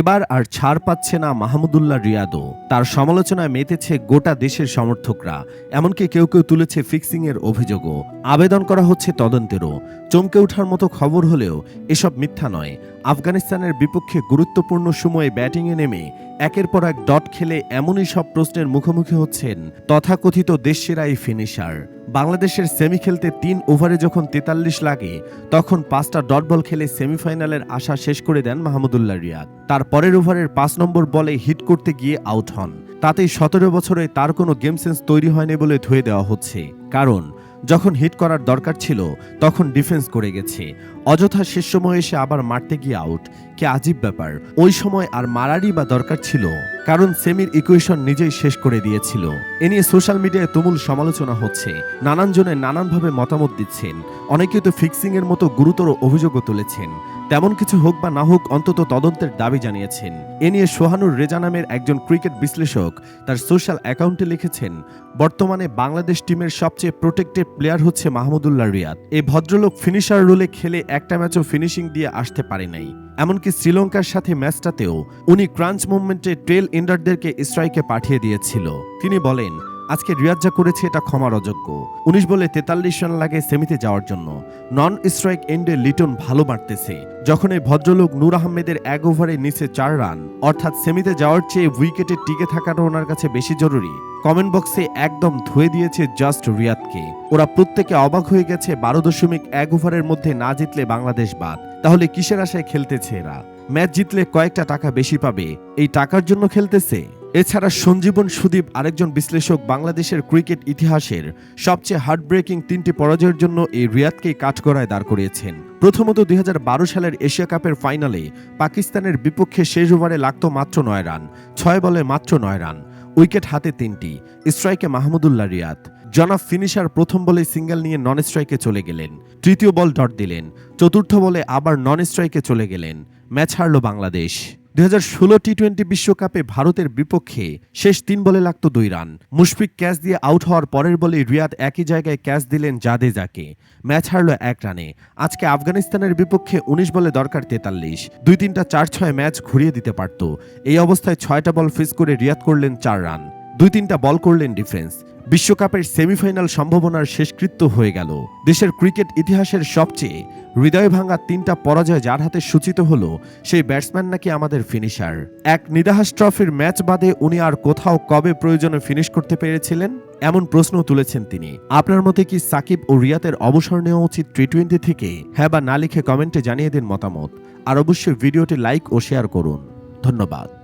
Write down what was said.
এবার আর ছাড় পাচ্ছে না মাহমুদুল্লাহ রিয়াদও। তার সমালোচনায় মেতেছে গোটা দেশের সমর্থকরা, এমনকি কেউ কেউ তুলেছে ফিক্সিংয়ের অভিযোগও। আবেদন করা হচ্ছে তদন্তেরও। চমকে ওঠার মতো খবর হলেও এসব মিথ্যা নয়। আফগানিস্তানের বিপক্ষে গুরুত্বপূর্ণ সময়ে ব্যাটিংয়ে নেমে একের পর এক ডট খেলে এমনই সব প্রশ্নের মুখোমুখি হচ্ছেন তথাকথিত দেশসেরা এই ফিনিশার। বাংলাদেশের সেমি খেলতে তিন ওভারে যখন তেতাল্লিশ লাগে, তখন পাঁচটা ডট বল খেলে সেমিফাইনালের আশা শেষ করে দেন মাহমুদুল্লাহ রিয়াদ। তার পরের ওভারের পাঁচ নম্বর বলে হিট করতে গিয়ে আউট হন। তাতেই সতেরো বছরে তার কোনো গেম সেন্স তৈরি হয়নি বলে ধুয়ে দেওয়া হচ্ছে। কারণ, যখন হিট করার দরকার ছিল, তখন ডিফেন্স করে গেছে। অযথা শেষ সময় এসে আবার মারতে গিয়ে আউট। কে আজীব ব্যাপার। ওই সময় আর মারারই বা দরকার ছিল। কারণ সেমির ইকুয়েশন নিজেই শেষ করে দিয়েছিল। এ নিয়ে সোশ্যাল মিডিয়ায় তুমুল সমালোচনা হচ্ছে। নানান জনে নানানভাবে মতামত দিচ্ছেন। অনেকে তো ফিক্সিংয়ের মতো গুরুতর অভিযোগও তুলেছেন। তেমন কিছু হোক বা না হোক, অন্তত তদন্তের দাবি জানিয়েছেন। এ নিয়ে সোহানুর রেজা নামের একজন ক্রিকেট বিশ্লেষক তার সোশ্যাল অ্যাকাউন্টে লিখেছেন, বর্তমানে বাংলাদেশ টিমের সবচেয়ে প্রোটেক্টেড প্লেয়ার হচ্ছে মাহমুদুল্লাহ রিয়াদ। এই ভদ্রলোক ফিনিশার রোলে খেলে একটা ম্যাচও ফিনিশিং দিয়ে আসতে পারে নাই। এমনকি শ্রীলঙ্কার সাথে ম্যাচটাতেও উনি ক্রাঞ্চ মুভমেন্টে ট্রেল ইন্ডারদেরকে স্ট্রাইকে পাঠিয়ে দিয়েছিল। তিনি বলেন আজকে রিয়াদ যা করেছে এটা ক্ষমার অযোগ্য। উনিশ বলে তেতাল্লিশ রান লাগে সেমিতে যাওয়ার জন্য। নন স্ট্রাইক এন্ডে লিটন ভালো মারতেছে। যখন এই ভদ্রলোক নূর আহমেদের এক ওভারে নিচে চার রান, অর্থাৎ সেমিতে যাওয়ার চেয়ে উইকেটে টিকে থাকাটা ওনার কাছে বেশি জরুরি। কমেন্ট বক্সে একদম ধুয়ে দিয়েছে জাস্ট রিয়াদকে। ওরা প্রত্যেকে অবাক হয়ে গেছে বারো দশমিক এক ওভারের মধ্যে না জিতলে বাংলাদেশ বাদ। তাহলে কিসের আশায় খেলতেছে এরা? ম্যাচ জিতলে কয়েকটা টাকা বেশি পাবে। এই টাকার জন্য খেলতেছে? এছাড়া সঞ্জীবন সুদীপ আরেকজন বিশ্লেষক বাংলাদেশের ক্রিকেট ইতিহাসের সবচেয়ে হার্টব্রেকিং তিনটি পরাজয়ের জন্য এই রিয়াদকেই কাঠগড়ায় দাঁড় করিয়েছেন। প্রথমত দুই হাজার বারো সালের এশিয়া কাপের ফাইনালে পাকিস্তানের বিপক্ষে শেষ ওভারে লাগত মাত্র নয় রান, ছয় বলে মাত্র নয় রান, উইকেট হাতে তিনটি, স্ট্রাইকে মাহমুদুল্লাহ রিয়াদ। জনাব ফিনিশার প্রথম বলে সিঙ্গেল নিয়ে নন স্ট্রাইকে চলে গেলেন, তৃতীয় বল ডট দিলেন, চতুর্থ বলে আবার নন স্ট্রাইকে চলে গেলেন, ম্যাচ হারল বাংলাদেশ। দুই হাজার ষোলো টি টোয়েন্টি বিশ্বকাপে ভারতের বিপক্ষে শেষ তিন বলে লাগত দুই রান। মুশফিক ক্যাচ দিয়ে আউট হওয়ার পরের বলে রিয়াদ একই জায়গায় ক্যাচ দিলেন জাদেজাকে। ম্যাচ হারল এক রানে। আজকে আফগানিস্তানের বিপক্ষে উনিশ বলে দরকার তেতাল্লিশ। দুই তিনটা চার ছয় ম্যাচ ঘুরিয়ে দিতে পারত। এই অবস্থায় ছয়টা বল ফিস করে রিয়াদ করলেন চার রান। দুই তিনটা বল করলেন ডিফেন্স। বিশ্বকাপের সেমিফাইনাল সম্ভাবনার শেষকৃত্য হয়ে গেল। দেশের ক্রিকেট ইতিহাসের সবচেয়ে হৃদয় ভাঙা তিনটা পরাজয় যার হাতে সূচিত হলো, সেই ব্যাটসম্যান নাকি আমাদের ফিনিশার। এক নিদাহাস ট্রফির ম্যাচ বাদে উনি আর কোথাও কবে প্রয়োজনে ফিনিশ করতে পেরেছিলেন? এমন প্রশ্ন তুলেছেন তিনি। আপনার মতে কি সাকিব ও রিয়াতের অবসর নেওয়া উচিত টি টোয়েন্টি থেকে? হ্যাঁ বা না লিখে কমেন্টে জানিয়ে দিন মতামত। আর অবশ্যই ভিডিওটি লাইক ও শেয়ার করুন। ধন্যবাদ।